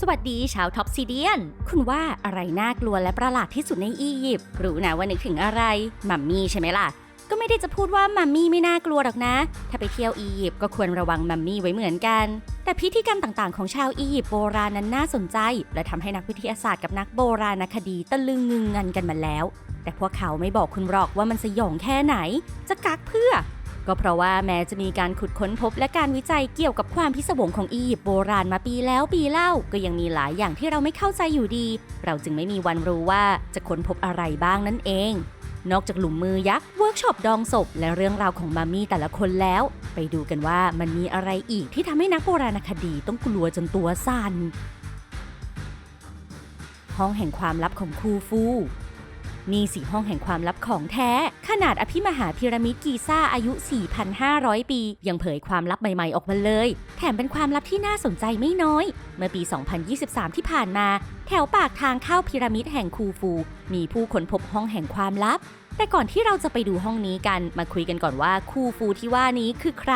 สวัสดีชาวท็อปซีเดียน คุณว่าอะไรน่ากลัวและประหลาดที่สุดในอียิปต์รู้นะว่านึกถึงอะไรมัมมี่ใช่ไหมล่ะ ก็ไม่ได้จะพูดว่ามัมมี่ไม่น่ากลัวหรอกนะ ถ้าไปเที่ยวอียิปต์ก็ควรระวังมัมมี่ไว้เหมือนกัน แต่พิธีกรรมต่างๆของชาวอียิปต์โบราณนั้นน่าสนใจ และทำให้นักวิทยาศาสตร์กับนักโบราณคดีตะลึงงึงงันกันมาแล้ว แต่พวกเขาไม่บอกคุณหรอกว่ามันสยองแค่ไหน จะกักเพื่อ ก็เพราะว่าแม้จะมีการขุดค้นพบและการวิจัยเกี่ยวกับความพิศวงของอียิปต์โบราณมาปีแล้วปีเล่า ก็ยังมีหลายอย่างที่เราไม่เข้าใจอยู่ดี เราจึงไม่มีวันรู้ว่าจะค้นพบอะไรบ้างนั่นเอง นอกจากหลุมมือยักษ์เวิร์กช็อปดองศพ และเรื่องราวของมัมมี่แต่ละคนแล้ว ไปดูกันว่ามันมีอะไรอีกที่ทำให้นักโบราณคดีต้องกลัวจนตัวสั่นห้องแห่งความลับของคูฟู นี่สีห้องแห่งความลับของแท้ ขนาดอภิมหาพีระมิดกีซ่าอายุ 4,500 ปี ยังเผยความลับใหม่ๆ ออกมาเลย แถมเป็นความลับที่น่าสนใจไม่น้อย เมื่อปี 2023 ที่ผ่านมา แถวปากทางเข้าพีระมิดแห่งคูฟู มีผู้ค้นพบห้องแห่งความลับ แต่ก่อนที่เราจะไปดูห้องนี้กัน มาคุยกันก่อนว่าคูฟูที่ว่านี้คือใคร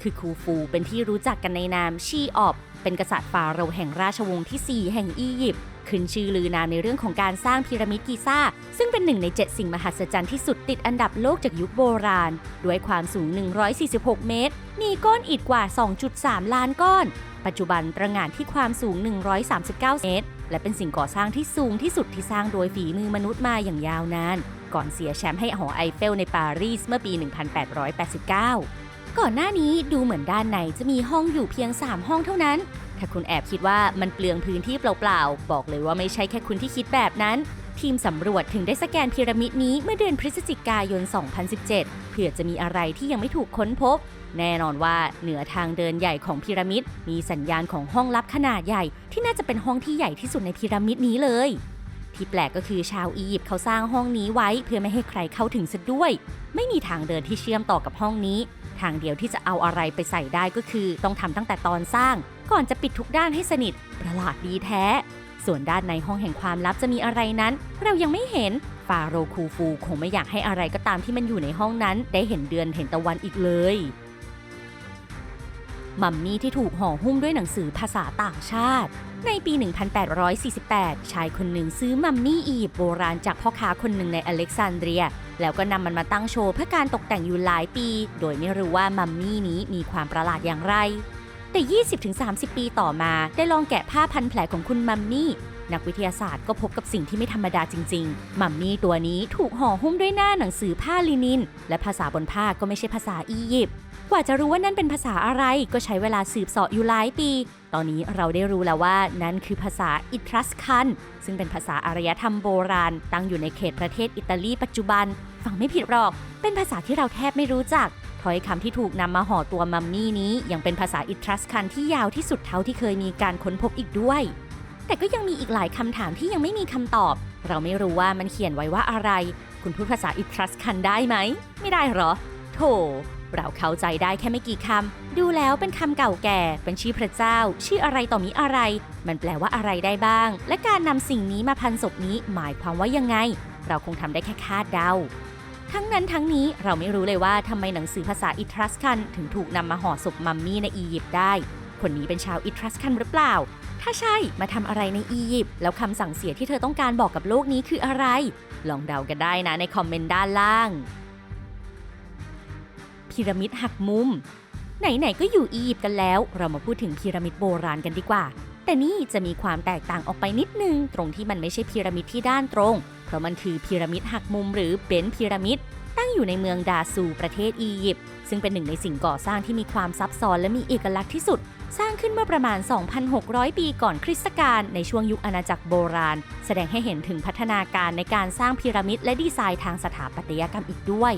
คือคูฟูเป็นที่รู้จักกันในนามชีออบเป็นกษัตริย์ฟาโรห์แห่งราชวงศ์ที่ 4 แห่งอียิปต์ ขึ้นชื่อลือนามในเรื่องของการสร้างพีระมิดกิซ่า ซึ่งเป็นหนึ่งใน 7 สิ่งมหัศจรรย์ที่สุดติดอันดับโลกจากยุคโบราณ ด้วยความสูง 146 เมตร มีก้อนอิฐกว่า 2.3 ล้านก้อน ปัจจุบันตระหง่านที่ความสูง 139 เมตร และเป็นสิ่งก่อสร้างที่สูงที่สุดที่สร้างโดยฝีมือมนุษย์มาอย่างยาวนาน ก่อนเสียแชมป์ให้หอไอเฟลในปารีสเมื่อปี 1889 ก่อนหน้านี้ดูเหมือนด้านในจะมีห้องอยู่เพียง 3 ห้องเท่านั้น ถ้าคุณแอบคิดว่ามันเปลืองพื้นที่เปล่าๆ บอกเลยว่าไม่ใช่แค่คุณที่คิดแบบนั้น ทีมสำรวจถึงได้สแกนพีระมิดนี้เมื่อเดือนพฤศจิกายน 2017เผื่อจะมีอะไรที่ยังไม่ถูกค้นพบ แน่นอนว่าเหนือทางเดินใหญ่ของพีระมิด มีสัญญาณของห้องลับขนาดใหญ่ ที่น่าจะเป็นห้องที่ใหญ่ที่สุดในพีระมิดนี้เลย ที่แปลกก็คือชาวอียิปต์เขาสร้างห้องนี้ไว้ เพื่อไม่ให้ใครเข้าถึงซะด้วย ไม่มีทางเดินที่เชื่อมต่อกับห้องนี้ ทางเดียวที่จะเอาอะไรไปใส่ได้ก็คือ ต้องทำตั้งแต่ตอนสร้าง ก่อนจะปิดทุกด้านให้สนิท ประหลาดดีแท้ ส่วนด้านในห้องแห่งความลับจะมีอะไรนั้น เรายังไม่เห็นฟาโรคูฟูคงไม่อยากให้อะไรก็ตามที่มันอยู่ในห้องนั้น ได้เห็นเดือนเห็นตะวันอีกเลยมัมมี่ที่ถูกห่อหุ้มด้วยหนังสือภาษาต่างชาติ ในปี 1848 ชายคนหนึ่งซื้อมัมมี่อียิปต์โบราณจากพ่อค้าคนหนึ่งในอเล็กซานเดรีย แล้วก็นำมันมาตั้งโชว์เพื่อการตกแต่งอยู่หลายปี โดยไม่รู้ว่ามัมมี่นี้มีความประหลาดอย่างไร แต่ 20-30 ปีต่อมาได้ลองแกะผ้าพันแผลของคุณมัมมี่นักวิทยาศาสตร์ก็พบกับสิ่งที่ไม่ธรรมดาจริงๆ มัมมี่ตัวนี้ถูกห่อหุ้มด้วยหน้าหนังสือผ้าลินิน และภาษาบนผ้าก็ไม่ใช่ภาษาอียิปต์ กว่าจะรู้ว่านั่นเป็นภาษาอะไรก็ใช้เวลาสืบเสาะอยู่หลายปี ตอนนี้เราได้รู้แล้วว่านั่นคือภาษาอิตรัสคัน ซึ่งเป็นภาษาอารยธรรมโบราณ ตั้งอยู่ในเขตประเทศอิตาลีปัจจุบัน ฟังไม่ผิดหรอก เป็นภาษาที่เราแทบไม่รู้จักถ้อยคำที่ถูกนำมาห่อตัวมัมมี่นี้ยังเป็นภาษาอิตรัสคันที่ยาวที่สุดเท่าที่เคยมีการค้นพบอีกด้วย แต่ก็ยังมีอีกหลายคำถามที่ยังไม่มีคำตอบ เราไม่รู้ว่ามันเขียนไว้ว่าอะไร คุณพูดภาษาอิตรัสคันได้ไหม ไม่ได้หรอ โถ เราเข้าใจได้แค่ไม่กี่คำ ดูแล้วเป็นคำเก่าแก่ เป็นชื่อพระเจ้า ชื่ออะไรต่อมีอะไร มันแปลว่าอะไรได้บ้าง และการนำสิ่งนี้มาพันศพนี้หมายความว่ายังไง เราคงทำได้แค่คาดเดา ทั้งนั้นทั้งนี้เราไม่รู้เลยว่าทำไมหนังสือภาษาอิตรัสคันถึงถูกนำมาห่อศพมัมมี่ในอียิปต์ได้ คนนี้เป็นชาวอิตรัสคันหรือเปล่า ถ้าใช่มาทำอะไรในอียิปต์แล้วคำสั่งเสียที่เธอต้องการบอกกับโลกนี้คืออะไร ลองเดากันได้นะในคอมเมนต์ด้านล่าง พีระมิดหักมุม ไหนๆก็อยู่อียิปต์กันแล้ว เรามาพูดถึงพีระมิดโบราณกันดีกว่า แต่นี่จะมีความแตกต่างออกไปนิดนึง ตรงที่มันไม่ใช่พีระมิดที่ด้านตรง เพราะมันคือพีระมิดหักมุม หรือเบนพีระมิด ตั้งอยู่ในเมืองดาซูประเทศอียิปต์ซึ่งเป็นหนึ่งในสิ่งก่อสร้างที่มีความซับซ้อนและมีเอกลักษณ์ที่สุด สร้างขึ้นเมื่อประมาณ 2,600 ปีก่อนคริสตกาลในช่วงยุคอาณาจักรโบราณ แสดงให้เห็นถึงพัฒนาการในการสร้างพีระมิดและดีไซน์ทางสถาปัตยกรรมอีกด้วย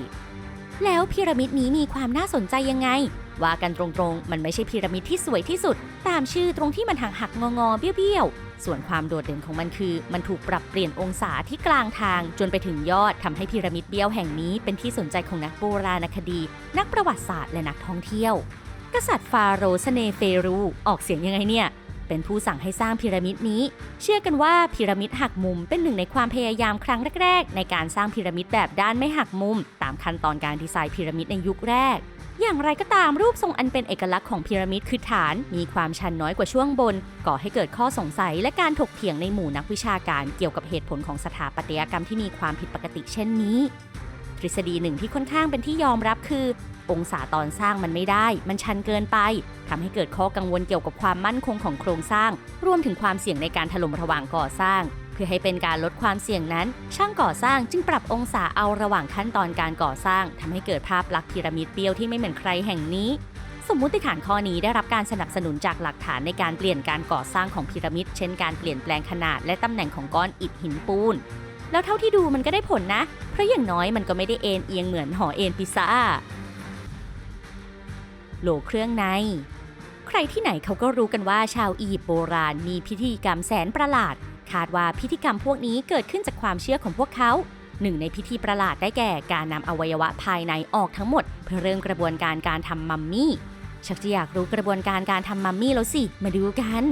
แล้วพีระมิดนี้มีความน่าสนใจยังไง ว่ากันตรงๆ มันไม่ใช่พีระมิดที่สวยที่สุด ตามชื่อตรงที่มันหักหักงองอๆเบี้ยวๆ ส่วนความโดดเด่นของมันคือ มันถูกปรับเปลี่ยนองศาที่กลางทางจนไปถึงยอดทำให้พีระมิดเบี้ยวแห่งนี้เป็นที่สนใจของนักโบราณคดี นักประวัติศาสตร์และนักท่องเที่ยว กษัตริย์ฟาโรห์สเนเฟรู ออกเสียงยังไงเนี่ย เป็นผู้สั่งให้สร้างพีระมิดนี้ เชื่อกันว่าพีระมิดหักมุมเป็นหนึ่งในความพยายามครั้งแรก ๆ ในการสร้างพีระมิดแบบด้านไม่หักมุม ตามขั้นตอนการดีไซน์พีระมิดในยุคแรก อย่างไรก็ตามรูปทรงอันเป็นเอกลักษณ์ของพีระมิดคือฐาน มีความชันน้อยกว่าช่วงบน ก่อให้เกิดข้อสงสัยและการถกเถียงในหมู่นักวิชาการเกี่ยวกับเหตุผลของสถาปัตยกรรมที่มีความผิดปกติเช่นนี้ทฤษฎีหนึ่งที่ค่อนข้างเป็นที่ยอมรับคือ องศาตอนสร้างมันไม่ได้ มันชันเกินไปทำให้เกิดข้อกังวลเกี่ยวกับความมั่นคงของโครงสร้าง รวมถึงความเสี่ยงในการถล่มระหว่างก่อสร้าง เพื่อให้เป็นการลดความเสี่ยงนั้น ช่างก่อสร้างจึงปรับองศาเอาระหว่างขั้นตอนการก่อสร้างทำให้เกิดภาพลักษณ์พีระมิดเบี้ยวที่ไม่เหมือนใครแห่งนี้สมมุติฐานข้อนี้ได้รับการสนับสนุนจากหลักฐานในการเปลี่ยนการก่อสร้างของพีระมิด เช่นการเปลี่ยนแปลงขนาดและตำแหน่งของก้อนอิฐหินปูน แล้วเท่าที่ดูมันก็ได้ผลนะ เพราะอย่างน้อยมันก็ไม่ได้เอ็นเอียงเหมือนหอเอ็นพิซซ่า โหลเครื่องใน ใครที่ไหนเขาก็รู้กันว่าชาวอียิปต์โบราณมีพิธีกรรมแสนประหลาด คาดว่าพิธีกรรมพวกนี้เกิดขึ้นจากความเชื่อของพวกเขา หนึ่งในพิธีประหลาดได้แก่การนำอวัยวะภายในออกทั้งหมด เพื่อเริ่มกระบวนการการทำมัมมี่ชักจะอยากรู้กระบวนการการทำมัมมี่แล้วสิ มาดูกัน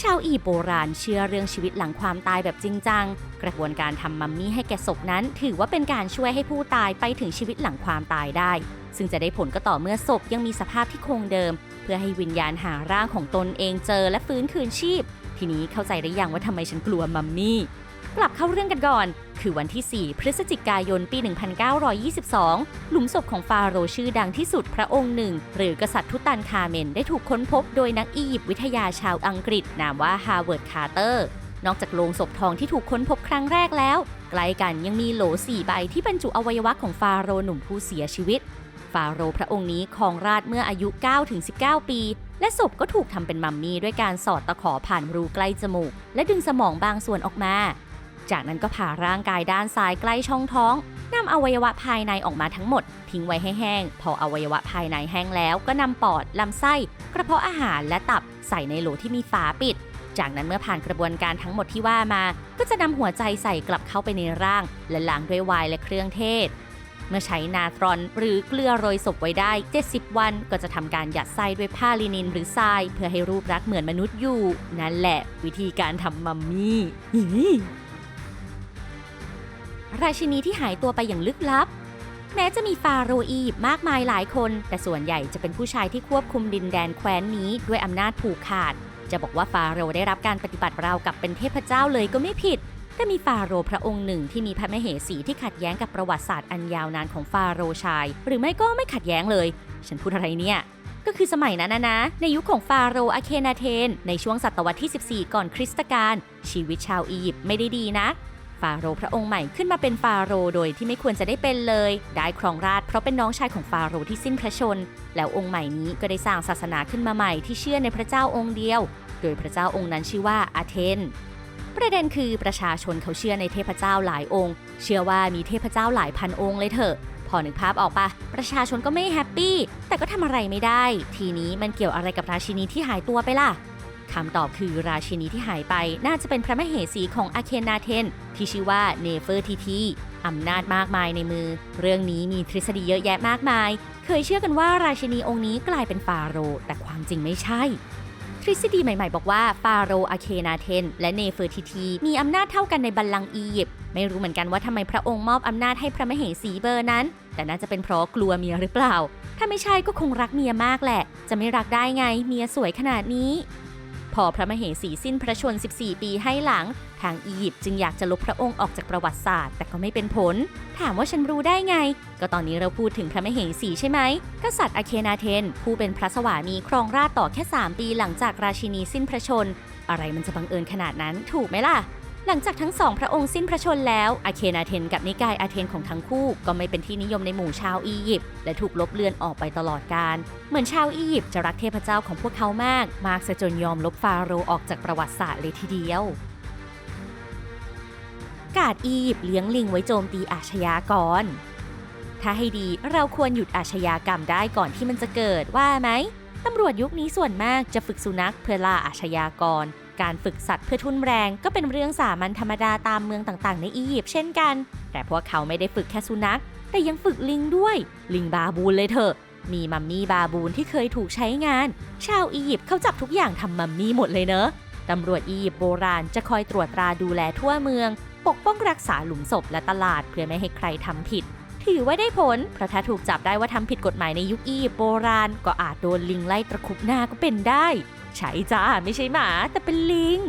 ชาวอีโบราณเชื่อเรื่องชีวิตหลังความตายแบบจริงจัง กระบวนการทำมัมมี่ให้แก่ศพนั้น ถือว่าเป็นการช่วยให้ผู้ตายไปถึงชีวิตหลังความตายได้ ซึ่งจะได้ผลก็ต่อเมื่อศพยังมีสภาพที่คงเดิม เพื่อให้วิญญาณหาร่างของตนเองเจอและฟื้นคืนชีพ ทีนี้เข้าใจหรือยังว่าทำไมฉันกลัวมัมมี่ กลับเข้าเรื่องกันก่อน คือวันที่ 4 พฤศจิกายนปี 1922 หลุมศพของฟาโรชื่อดังที่สุดพระองค์หนึ่ง หรือกษัตริย์ทุตันคาเมนได้ถูกค้นพบโดยนักอียิปต์วิทยาชาวอังกฤษ นามว่าฮาร์เวิร์ดคาร์เตอร์ นอกจากโลงศพทองที่ถูกค้นพบครั้งแรกแล้ว ใกล้กันยังมีโหลสี่ใบที่บรรจุอวัยวะของฟาโรห์หนุ่มผู้เสียชีวิต ฟาโรพระองค์นี้ครองราชเมื่ออายุ 9-19 ปีและศพก็ถูกทำเป็นมัมมี่ด้วยการสอดตะขอผ่านรูใกล้จมูก และดึงสมองบางส่วนออกมา จากนั้นก็ผ่าร่างกายด้านซ้ายใกล้ช่องท้องนำอวัยวะภายในออกมาทั้งหมด ทิ้งไว้ให้แห้ง พออวัยวะภายในแห้งแล้วก็นำปอด ลำไส้ กระเพาะอาหารและตับใส่ในโหลที่มีฝาปิด จากนั้นเมื่อผ่านกระบวนการทั้งหมดที่ว่ามา ก็จะนำหัวใจใส่กลับเข้าไปในร่าง และล้างด้วยไวน์และเครื่องเทศ เมื่อใช้นาตรอนหรือเกลือโรยศพไว้ได้ 70 วัน ก็จะทำการหยัดไส้ด้วยผ้าลินินหรือทราย เพื่อให้รูปลักษณ์เหมือนมนุษย์อยู่ นั่นแหละ วิธีการทำมัมมี่ ราชินีที่หายตัวไปอย่างลึกลับ แม้จะมีฟาโรห์อียิปต์มากมายหลายคน แต่ส่วนใหญ่จะเป็นผู้ชายที่ควบคุมดินแดนแคว้นนี้ด้วยอำนาจผูกขาด จะบอกว่าฟาโรได้รับการปฏิบัติราวกับเป็นเทพเจ้าเลยก็ไม่ผิด แต่มีฟาโรพระองค์หนึ่งที่มีพระมเหสีที่ขัดแย้งกับประวัติศาสตร์อันยาวนานของฟาโรชาย หรือไม่ก็ไม่ขัดแย้งเลย ฉันพูดอะไรเนี่ยก็คือสมัยนั้นนะนะ ในยุคของฟาโรห์อาเคนาเทน ในช่วงศตวรรษที่ 14 ก่อนคริสตกาลชีวิตชาวอียิปต์ไม่ได้ดีนะ ฟาโรห์พระองค์ใหม่ขึ้นมาเป็นฟาโรห์โดยที่ไม่ควรจะได้เป็นเลย ได้ครองราชเพราะเป็นน้องชายของฟาโรห์ที่สิ้นพระชน แล้วองค์ใหม่นี้ก็ได้สร้างศาสนาขึ้นมาใหม่ที่เชื่อในพระเจ้าองค์เดียว โดยพระเจ้าองค์นั้นชื่อว่าอาเทน ประเด็นคือประชาชนเขาเชื่อในเทพเจ้าหลายองค์ เชื่อว่ามีเทพเจ้าหลายพันองค์เลยเถอะพอนึกภาพออกปะประชาชนก็ไม่แฮปปี้ แต่ก็ทำอะไรไม่ได้ ทีนี้มันเกี่ยวอะไรกับราชินีที่หายตัวไปล่ะ คำตอบคือราชินีที่หายไปน่าจะเป็นพระมเหสีของอาเคนนาเทน ที่ชื่อว่าเนเฟอร์ทีทีอำนาจมากมายในมือ เรื่องนี้มีทฤษฎีเยอะแยะมากมาย เคยเชื่อกันว่าราชินีองค์นี้กลายเป็นฟาโรห์แต่ความจริงไม่ใช่ ทฤษฎีใหม่ๆ บอกว่าฟาโรห์อาเคนาเทน และเนเฟอร์ทิทีมีอำนาจเท่ากันในบัลลังก์อียิปต์ไม่รู้เหมือนกันว่าทำไมพระองค์มอบอำนาจให้พระมเหสีเบอร์นั้น แต่น่าจะเป็นเพราะกลัวเมียหรือเปล่า ถ้าไม่ใช่ก็คงรักเมียมากแหละ จะไม่รักได้ไงเมียสวยขนาดนี้ พอพระมเหสีสิ้นพระชน 14 ปีให้หลัง ทางอียิปต์จึงอยากจะลบพระองค์ออกจากประวัติศาสตร์แต่ก็ไม่เป็นผล ถามว่าฉันรู้ได้ไง ก็ตอนนี้เราพูดถึงพระมเหสีใช่ไหม กษัตริย์อาเคนาเทน ผู้เป็นพระสวามีครองราชต่อแค่ 3 ปีหลังจากราชินีสิ้นพระชน อะไรมันจะบังเอิญขนาดนั้นถูกไหมล่ะ หลังจากทั้งสองพระองค์สิ้นพระชนแล้วอาเคนาเทนกับนิกายอาเทนของทั้งคู่ก็ไม่เป็นที่นิยมในหมู่ชาวอียิปต์และถูกลบเลือนออกไปตลอดกาลเหมือนชาวอียิปต์จะรักเทพเจ้าของพวกเขามาก มากซะจนยอมลบฟาโรห์ออกจากประวัติศาสตร์เลยทีเดียว กาดอียิปต์เลี้ยงลิงไว้โจมตีอาชญากร ถ้าให้ดีเราควรหยุดอาชญากรรมได้ก่อนที่มันจะเกิดว่าไหมตำรวจยุคนี้ส่วนมากจะฝึกสุนัขเพื่อล่าอาชญากร การฝึกสัตว์เพื่อทุนแรงก็เป็นเรื่องสามัญธรรมดาตามเมืองต่างๆ ในอียิปต์เช่นกัน แต่พวกเขาไม่ได้ฝึกแค่สุนัข แต่ยังฝึกลิงด้วย ลิงบาบูนเลยเถอะ มีมัมมี่บาบูนที่เคยถูกใช้งาน ชาวอียิปต์เขาจับทุกอย่างทำมัมมี่หมดเลยเนอะตำรวจอียิปต์โบราณจะคอยตรวจตราดูแลทั่วเมือง ปกป้องรักษาหลุมศพและตลาดเพื่อไม่ให้ใครทำผิด ถือว่าได้ผล เพราะถ้าถูกจับได้ว่าทำผิดกฎหมายในยุคอียิปต์โบราณ ก็อาจโดนลิงไล่ตะคุบหน้าก็เป็นได้ ใช่จ้าไม่ใช่หมาแต่เป็นลิง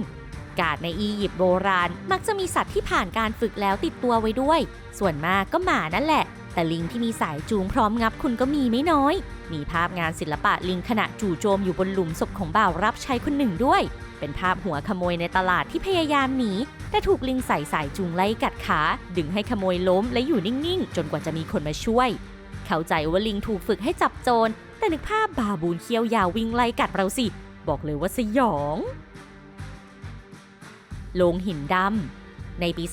กาดในอียิปต์โบราณมักจะมีสัตว์ที่ผ่านการฝึกแล้วติดตัวไว้ด้วย ส่วนมากก็หมานั่นแหละ แต่ลิงที่มีสายจูงพร้อมงับคุณก็มีไม่น้อย มีภาพงานศิลปะลิงขณะจู่โจมอยู่บนหลุมศพของบ่าวรับใช้คนหนึ่งด้วย เป็นภาพหัวขโมยในตลาดที่พยายามหนีแต่ถูกลิงใส่สายจูงไล่กัดขา ดึงให้ขโมยล้มและอยู่นิ่งๆ จนกว่าจะมีคนมาช่วย เข้าใจว่าลิงถูกฝึกให้จับโจรแต่นึกภาพบาบูนเขี้ยวยาววิ่งไล่กัดเราสิ บอกเลยว่าสยองโลงหินดำ ในปี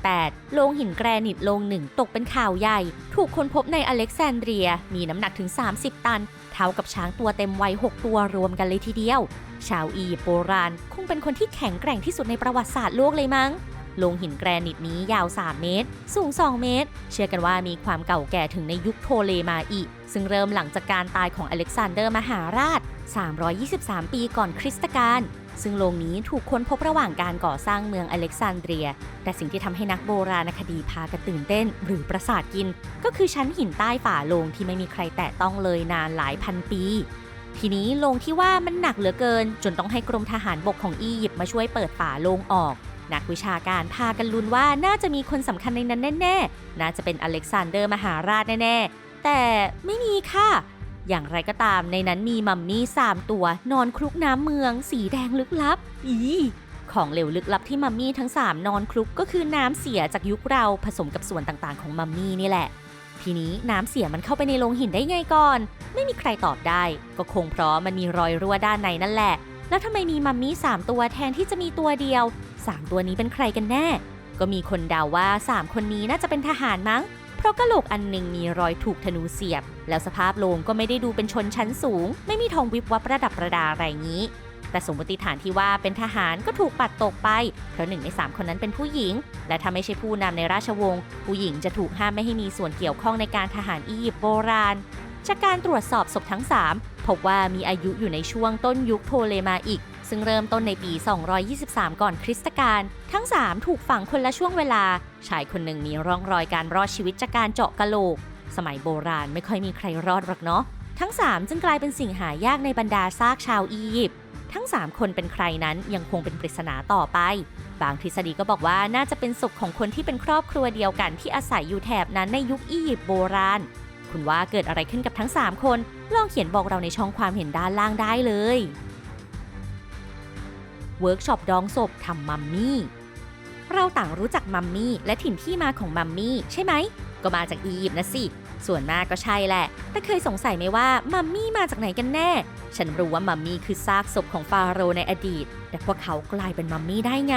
2018 โลงหินแกรนิตโลงหนึ่งตกเป็นข่าวใหญ่ ถูกค้นพบในอเล็กซานเดรีย มีน้ำหนักถึง 30 ตัน เท่ากับช้างตัวเต็มวัย 6 ตัวรวมกันเลยทีเดียว ชาวอียิปต์โบราณ คงเป็นคนที่แข็งแกร่งที่สุดในประวัติศาสตร์โลกเลยมั้งโลงหินแกรนิตนี้ยาว 3 เมตร สูง 2 เมตร เชื่อกันว่ามีความเก่าแก่ถึงในยุคโทเลมาอีซึ่งเริ่มหลังจากการตายของอเล็กซานเดอร์มหาราช 323 ปีก่อนคริสตกาลซึ่งโลงนี้ถูกค้นพบระหว่างการก่อสร้างเมืองอเล็กซานเดรีย แต่สิ่งที่ทำให้นักโบราณคดีพากันตื่นเต้น หรือประสาทกิน ก็คือชั้นหินใต้ฝาโลงที่ไม่มีใครแตะต้องเลยนานหลายพันปี ทีนี้โลงที่ว่ามันหนักเหลือเกิน จนต้องให้กรมทหารบกของอียิปต์มาช่วยเปิดฝาโลงออก นักวิชาการพากันลุ้นว่าน่าจะมีคนสำคัญในนั้นแน่ๆ น่าจะเป็นอเล็กซานเดอร์มหาราชแน่ๆ แต่ไม่มีค่ะ อย่างไรก็ตามในนั้นมีมัมมี่ 3 ตัวนอนคลุกน้ำเมือง สีแดงลึกลับ อีของเหลวลึกลับที่มัมมี่ทั้ง 3 นอนคลุกก็คือน้ำเสียจากยุคเราผสมกับส่วนต่างๆ ของมัมมี่นี่แหละ ทีนี้น้ำเสียมันเข้าไปในโลงหินได้ไงก่อน ไม่มีใครตอบได้ ก็คงเพราะมันมีรอยรั่วด้านในนั่นแหละ แล้วทำไมมีมัมมี่ 3 ตัวแทนที่จะมีตัวเดียว 3 ตัวนี้เป็นใครกันแน่ ก็มีคนเดาว่า 3 คนนี้น่าจะเป็นทหารมั้ง ราะกะโหลกอันหนึ่งมีรอยถูกธนูเสียบ แล้วสภาพโลงก็ไม่ได้ดูเป็นชนชั้นสูง ไม่มีทองวิบวับประดับประดาอะไรงี้ แต่สมมติฐานที่ว่าเป็นทหารก็ถูกปัดตกไป เพราะหนึ่งใน3คนนั้นเป็นผู้หญิง และถ้าไม่ใช่ผู้นำในราชวงศ์ผู้หญิงจะถูกห้ามไม่ให้มีส่วนเกี่ยวข้องในการทหารอียิปต์โบราณจากการตรวจสอบศพทั้ง 3 พบว่ามีอายุอยู่ในช่วงต้นยุคโทเลมาอิก ซึ่งเริ่มต้นในปี 223 ก่อนคริสตกาลทั้ง 3 ถูกฝังคนละช่วงเวลา ชายคนหนึ่งมีร่องรอยการรอดชีวิตจากการเจาะกะโหลก สมัยโบราณไม่ค่อยมีใครรอดหรอกเนาะ ทั้ง 3 จึงกลายเป็นสิ่งหายากในบรรดาซากชาวอียิปต์ทั้ง 3 คนเป็นใครนั้นยังคงเป็นปริศนาต่อไป บางทฤษฎีก็บอกว่าน่าจะเป็นศพของคนที่เป็นครอบครัวเดียวกันที่อาศัยอยู่แถบนั้นในยุคอียิปต์โบราณ คุณว่าเกิดอะไรขึ้นกับทั้ง 3 คน ลองเขียนบอกเราในช่องความเห็นด้านล่างได้เลย เวิร์กช็อปดองศพทำมัมมี่ เราต่างรู้จักมัมมี่และถิ่นที่มาของมัมมี่ใช่ไหม ก็มาจากอียิปต์นะสิ ส่วนมากก็ใช่แหละ แต่เคยสงสัยไหมว่ามัมมี่มาจากไหนกันแน่ ฉันรู้ว่ามัมมี่คือซากศพของฟาโรห์ในอดีต แต่พวกเขากลายเป็นมัมมี่ได้ไง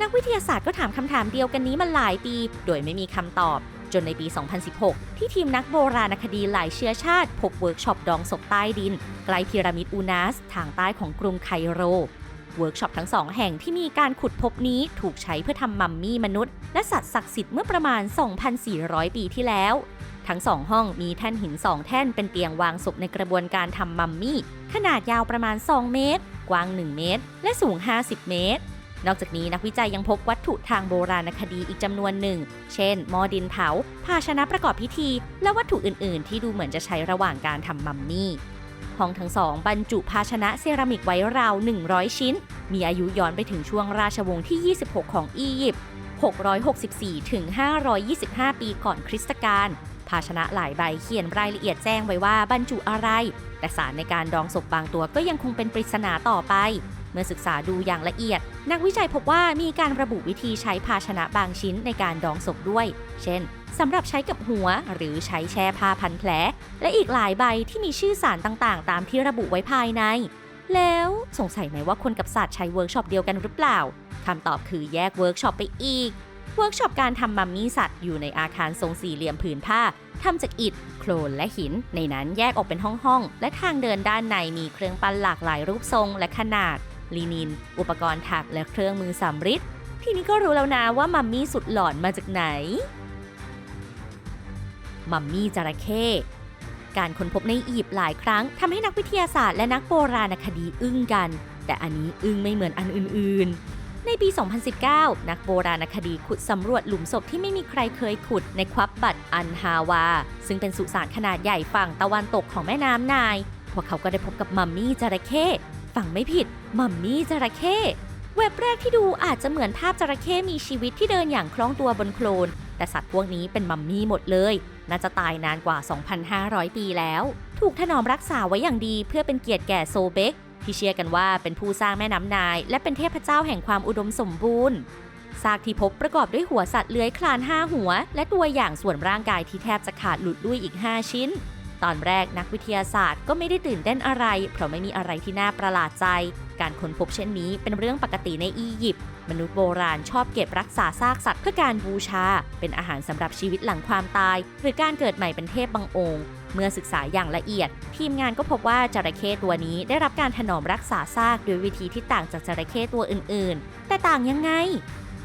นักวิทยาศาสตร์ก็ถามคำถามเดียวกันนี้มาหลายปี โดยไม่มีคำตอบจนในปี 2016 ที่ทีมนักโบราณคดีหลายเชื้อชาติ พบเวิร์กช็อปดองศพใต้ดิน ใกล้พีระมิดอูนัส ทางใต้ของกรุงไคโร เวิร์กช็อปทั้งสองแห่งที่มีการขุดพบนี้ถูกใช้เพื่อทำมัมมี่มนุษย์ และสัตว์ศักดิ์สิทธิ์เมื่อประมาณ 2,400 ปีที่แล้ว ทั้งสองห้องมีแท่นหินสองแท่นเป็นเตียงวางศพในกระบวนการทำมัมมี่ ขนาดยาวประมาณ 2 เมตร กว้าง 1 เมตร และสูง 50 เมตรนอกจากนี้นักวิจัยยังพบวัตถุทางโบราณคดีอีกจำนวนหนึ่ง เช่นหม้อดินเผา ภาชนะประกอบพิธี และวัตถุอื่น ๆ ที่ดูเหมือนจะใช้ระหว่างการทำมัมมี่ ห้องทั้งสองบรรจุภาชนะเซรามิกไว้ราว 100 ชิ้น มีอายุย้อนไปถึงช่วงราชวงศ์ที่ 26 ของอียิปต์ 664 ถึง 525 ปีก่อนคริสตกาล ภาชนะหลายใบเขียนรายละเอียดแจ้งไว้ว่าบรรจุอะไร แต่สารในการดองศพบางตัวก็ยังคงเป็นปริศนาต่อไป เมื่อศึกษาดูอย่างละเอียด นักวิจัยพบว่ามีการระบุวิธีใช้ภาชนะบางชิ้นในการดองศพด้วย เช่นสำหรับใช้กับหัวหรือใช้แช่ผ้าพันแผล และอีกหลายใบที่มีชื่อสารต่างๆ ตามที่ระบุไว้ภายใน แล้วสงสัยไหมว่าคนกับสัตว์ใช้เวิร์กช็อปเดียวกันหรือเปล่าคำตอบคือแยกเวิร์กช็อปไปอีกเวิร์กช็อปการทำมัมมี่สัตว์อยู่ในอาคารทรงสี่เหลี่ยมผืนผ้าทำจากอิฐ โคลนและหิน ในนั้นแยกออกเป็นห้อง ๆ และทางเดินด้านในมีเครื่องปั้นหลากหลายรูปทรงและขนาด ลีนิน อุปกรณ์ถักและเครื่องมือสำริดทีนี้ก็รู้แล้วนะว่ามัมมี่สุดหลอนมาจากไหน มัมมี่จระเข้การค้นพบในอียิปต์หลายครั้งทำให้นักวิทยาศาสตร์และนักโบราณคดีอึ้งกัน แต่อันนี้อึ้งไม่เหมือนอันอื่น ๆ ในปี 2019 นักโบราณคดีขุดสำรวจหลุมศพที่ไม่มีใครเคยขุดในควับบัตอันฮาวา ซึ่งเป็นสุสานขนาดใหญ่ฝั่งตะวันตกของแม่น้ำไนาย พวกเขาก็ได้พบกับมัมมี่จระเข้ ฟังไม่ผิดมัมมี่จระเข้เว็บแรกที่ดูอาจจะเหมือนภาพจระเข้มีชีวิตที่เดินอย่างคล่องตัวบนโคลน แต่สัตว์พวกนี้เป็นมัมมี่หมดเลย น่าจะตายนานกว่า 2,500 ปีแล้ว ถูกถนอมรักษาไว้อย่างดีเพื่อเป็นเกียรติแก่โซเบกที่เชื่อกันว่าเป็นผู้สร้างแม่น้ำนาย และเป็นเทพเจ้าแห่งความอุดมสมบูรณ์ซากที่พบประกอบด้วยหัวสัตว์เลื้อยคลาน 5 หัว และตัวอย่างส่วนร่างกายที่แทบจะขาดหลุดลุ่ยอีก 5 ชิ้น ตอนแรกนักวิทยาศาสตร์ก็ไม่ได้ตื่นเต้นอะไร เพราะไม่มีอะไรที่น่าประหลาดใจ การค้นพบเช่นนี้เป็นเรื่องปกติในอียิปต์มนุษย์โบราณชอบเก็บรักษาซากสัตว์เพื่อการบูชา เป็นอาหารสำหรับชีวิตหลังความตาย หรือการเกิดใหม่เป็นเทพบางองค์ เมื่อศึกษาอย่างละเอียด ทีมงานก็พบว่าจระเข้ตัวนี้ได้รับการถนอมรักษาซากโดยวิธีที่ต่างจากจระเข้ตัวอื่น ๆ แต่ต่างยังไง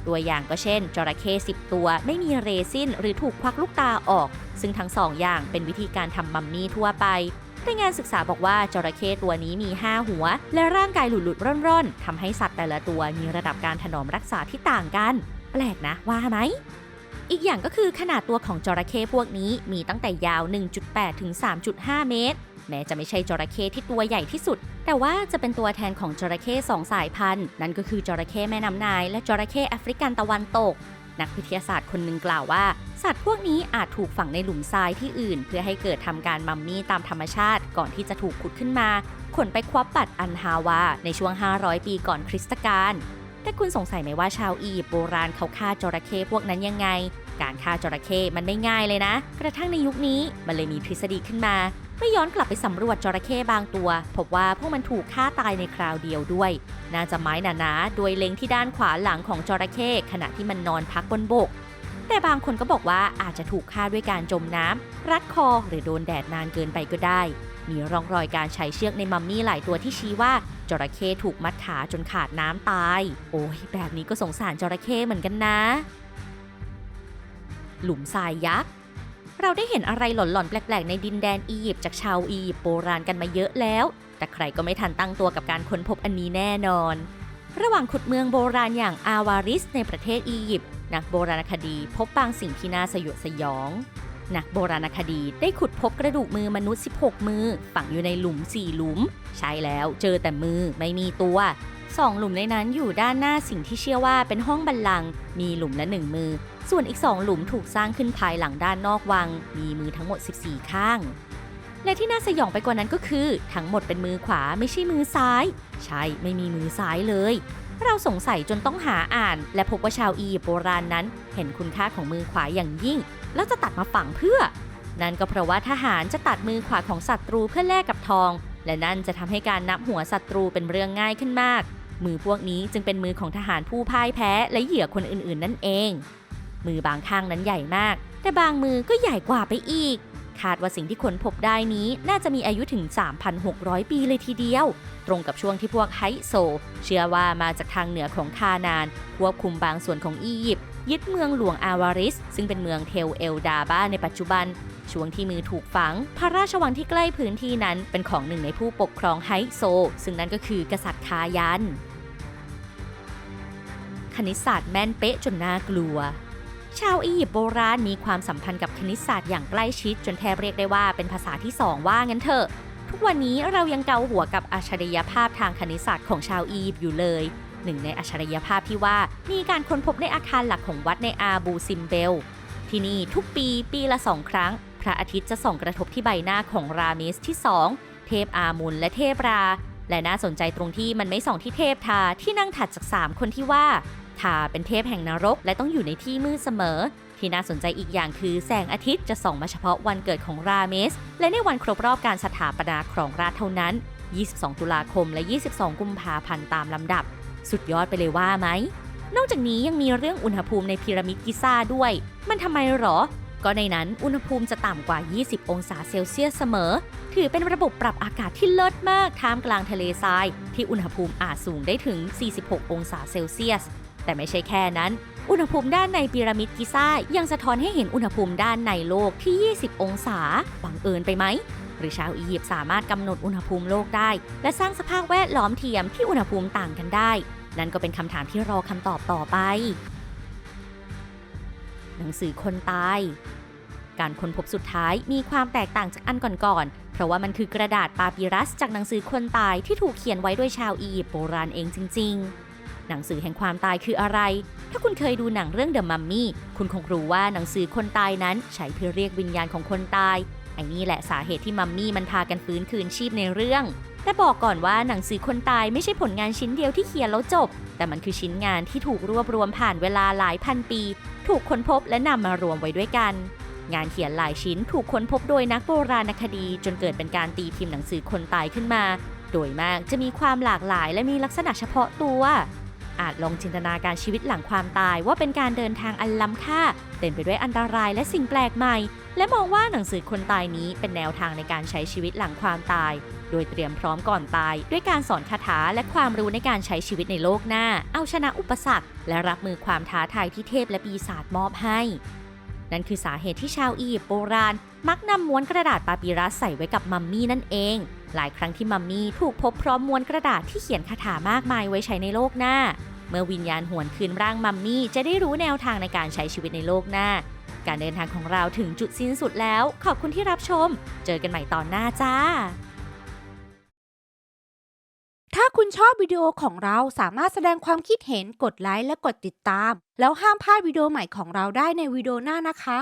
ตัวอย่างก็เช่น จระเข้10 ตัว ไม่มีเรซินหรือถูกควักลูกตาออก ซึ่งทั้งสองอย่างเป็นวิธีการทำมัมมี่ทั่วไปรายงานศึกษาบอกว่าจระเข้ตัวนี้มี 5 หัว และร่างกายหลุดๆร่อนๆทำให้สัตว์แต่ละตัวมีระดับการถนอมรักษาที่ต่างกัน แปลกนะว่าไหม อีกอย่างก็คือขนาดตัวของจระเข้พวกนี้มีตั้งแต่ยาว 1.8 ถึง 3.5 เมตร แม้จะไม่ใช่จระเข้ที่ตัวใหญ่ที่สุด แต่ว่าจะเป็นตัวแทนของจระเข้สองสายพันธุ์นั่นก็คือจระเข้แม่น้ำนาย และจระเข้แอฟริกันตะวันตก นักวิทยาศาสตร์คนหนึ่งกล่าวว่า สัตว์พวกนี้อาจถูกฝังในหลุมทรายที่อื่น เพื่อให้เกิดทำการมัมมี่ตามธรรมชาติ ก่อนที่จะถูกขุดขึ้นมาขนไปควับปัดอันฮาวาในช่วง 500 ปีก่อนคริสตกาล แต่คุณสงสัยไหมว่าชาวอียิปต์โบราณเขาฆ่าจระเข้พวกนั้นยังไง การฆ่าจระเข้มันไม่ง่ายเลยนะ กระทั่งในยุคนี้มันเลยมีทฤษฎีขึ้นมาเมื่อย้อนกลับไปสำรวจจระเข้บางตัว พบว่าพวกมันถูกฆ่าตายในคราวเดียวด้วย น่าจะไม้หนาๆโดยเล็งที่ด้านขวาหลังของจระเข้ขณะที่มันนอนพักบนบก แต่บางคนก็บอกว่าอาจจะถูกฆ่าด้วยการจมน้ำรัดคอหรือโดนแดดนานเกินไปก็ได้ มีร่องรอยการใช้เชือกในมัมมี่หลายตัวที่ชี้ว่า จระเข้ถูกมัดขาจนขาดน้ำตาย โอ้ยแบบนี้ก็สงสารจระเข้เหมือนกันนะ หลุมทรายยักษ์เราได้เห็นอะไรหลอนๆแปลกๆ ในดินแดนอียิปต์จากชาวอียิปต์โบราณกันมาเยอะแล้ว แต่ใครก็ไม่ทันตั้งตัวกับการค้นพบอันนี้แน่นอน ระหว่างขุดเมืองโบราณอย่างอาวาริสในประเทศอียิปต์นักโบราณคดีพบบางสิ่งที่น่าสยดสยอง นักโบราณคดีได้ขุดพบกระดูกมือมนุษย์ 16 มือ ฝังอยู่ในหลุม 4 หลุม ใช่แล้วเจอแต่มือไม่มีตัวสองหลุมในนั้นอยู่ด้านหน้าสิ่งที่เชื่อว่าเป็นห้องบัลลังก์มีหลุมละหนึ่งมือ ส่วนอีก2หลุมถูกสร้างขึ้นภายหลังด้านนอกวัง มีมือทั้งหมด 14 ข้าง และที่น่าสยองไปกว่านั้นก็คือ ทั้งหมดเป็นมือขวาไม่ใช่มือซ้าย ใช่ไม่มีมือซ้ายเลย เราสงสัยจนต้องหาอ่าน และพบว่าชาวอียิปต์โบราณนั้น เห็นคุณค่าของมือขวาอย่างยิ่ง แล้วจะตัดมาฝังเพื่อ นั่นก็เพราะว่าทหารจะตัดมือขวาของศัตรูเพื่อแลกกับทอง และนั่นจะทำให้การนับหัวศัตรูเป็นเรื่องง่ายขึ้นมาก มือพวกนี้จึงเป็นมือของทหารผู้พ่ายแพ้และเหยื่อคนอื่นๆ นั่นเอง มือบางข้างนั้นใหญ่มาก แต่บางมือก็ใหญ่กว่าไปอีกคาดว่าสิ่งที่ค้นพบได้นี้น่าจะมีอายุถึง 3,600 ปีเลยทีเดียว ตรงกับช่วงที่พวกไฮโซ เชื่อว่ามาจากทางเหนือของคานาน ควบคุมบางส่วนของอียิปต์ ยึดเมืองหลวงอาวาริส ซึ่งเป็นเมืองเทลเอลดาบ้าในปัจจุบัน ช่วงที่มือถูกฝัง พระราชวังที่ใกล้พื้นที่นั้นเป็นของหนึ่งในผู้ปกครองไฮโซ ซึ่งนั่นก็คือกษัตริย์คายัน คณิตศาสตร์แม่นเป๊ะจนน่ากลัวชาวอียิปต์โบราณมีความสัมพันธ์กับคณิตศาสตร์อย่างใกล้ชิด จนแทบเรียกได้ว่าเป็นภาษาที่สองว่างั้นเถอะ ทุกวันนี้เรายังเกาหัวกับอัจฉริยภาพทางคณิตศาสตร์ของชาวอียิปต์อยู่เลย หนึ่งในอัจฉริยภาพที่ว่ามีการค้นพบในอาคารหลักของวัดในอาบูซิมเบล ที่นี่ทุกปีปีละสองครั้ง พระอาทิตย์จะส่องกระทบที่ใบหน้าของรามิสที่สองเทพอามุนและเทพรา และน่าสนใจตรงที่มันไม่ส่องที่เทพทาที่นั่งถัดจากสามคนที่ว่าทาเป็นเทพแห่งนรกและต้องอยู่ในที่มืดเสมอ ที่น่าสนใจอีกอย่างคือแสงอาทิตย์จะส่องมาเฉพาะวันเกิดของราเมส และในวันครบรอบการสถาปนาครองราชเท่านั้น 22 ตุลาคมและ 22 กุมภาพันธ์ตามลำดับ สุดยอดไปเลยว่าไหม นอกจากนี้ยังมีเรื่องอุณหภูมิในพีระมิดกิซ่าด้วย มันทำไมหรอ ก็ในนั้นอุณหภูมิจะต่ำกว่า 20 องศาเซลเซียสเสมอ ถือเป็นระบบปรับอากาศที่เลิศมากท่ามกลางทะเลทราย ที่อุณหภูมิอาจสูงได้ถึง 46 องศาเซลเซียส แต่ไม่ใช่แค่นั้น อุณหภูมิด้านในพีระมิดกิซ่ายังสะท้อนให้เห็นอุณหภูมิด้านในโลกที่ 20 องศาบังเอิญไปไหม หรือชาวอียิปต์สามารถกำหนดอุณหภูมิโลกได้ และสร้างสภาพแวดล้อมเทียมที่อุณหภูมิต่างกันได้ นั่นก็เป็นคำถามที่รอคำตอบต่อไป หนังสือคนตาย การค้นพบสุดท้ายมีความแตกต่างจากอันก่อนๆ เพราะว่ามันคือกระดาษปาปิรัสจากหนังสือคนตายที่ถูกเขียนไว้ด้วยชาวอียิปต์โบราณเองจริง ๆหนังสือแห่งความตายคืออะไร ถ้าคุณเคยดูหนังเรื่อง The Mummy คุณคงรู้ว่าหนังสือคนตายนั้นใช้เพื่อเรียกวิญญาณของคนตาย ไอ้นี่แหละสาเหตุที่มัมมี่มันพากันฟื้นคืนชีพในเรื่อง แต่บอกก่อนว่าหนังสือคนตายไม่ใช่ผลงานชิ้นเดียวที่เขียนแล้วจบ แต่มันคือชิ้นงานที่ถูกรวบรวมผ่านเวลาหลายพันปี ถูกค้นพบและนำมารวมไว้ด้วยกัน งานเขียนหลายชิ้นถูกค้นพบโดยนักโบราณคดี จนเกิดเป็นการตีพิมพ์หนังสือคนตายขึ้นมา โดยมากจะมีความหลากหลายและมีลักษณะเฉพาะตัวอาจลองจินตนาการชีวิตหลังความตายว่าเป็นการเดินทางอันล้ำค่า เต็มไปด้วยอันตรายและสิ่งแปลกใหม่ และมองว่าหนังสือคนตายนี้เป็นแนวทางในการใช้ชีวิตหลังความตาย โดยเตรียมพร้อมก่อนตาย ด้วยการสอนคาถาและความรู้ในการใช้ชีวิตในโลกหน้า เอาชนะอุปสรรค และรับมือความท้าทายที่เทพและปีศาจมอบให้ นั่นคือสาเหตุที่ชาวอียิปต์โบราณ มักนำม้วนกระดาษปาปิรัสใส่ไว้กับมัมมี่นั่นเอง หลายครั้งที่มัมมี่ถูกพบพร้อมม้วนกระดาษที่เขียนคาถามากมายไว้ใช้ในโลกหน้า เมื่อวิญญาณหวนคืนร่างมัมมี่จะได้รู้แนวทางในการใช้ชีวิตในโลกหน้า การเดินทางของเราถึงจุดสิ้นสุดแล้ว ขอบคุณที่รับชม เจอกันใหม่ตอนหน้าจ้า ถ้าคุณชอบวิดีโอของเราสามารถแสดงความคิดเห็นกดไลค์และกดติดตาม แล้วห้ามพลาดวิดีโอใหม่ของเราได้ในวิดีโอหน้านะคะ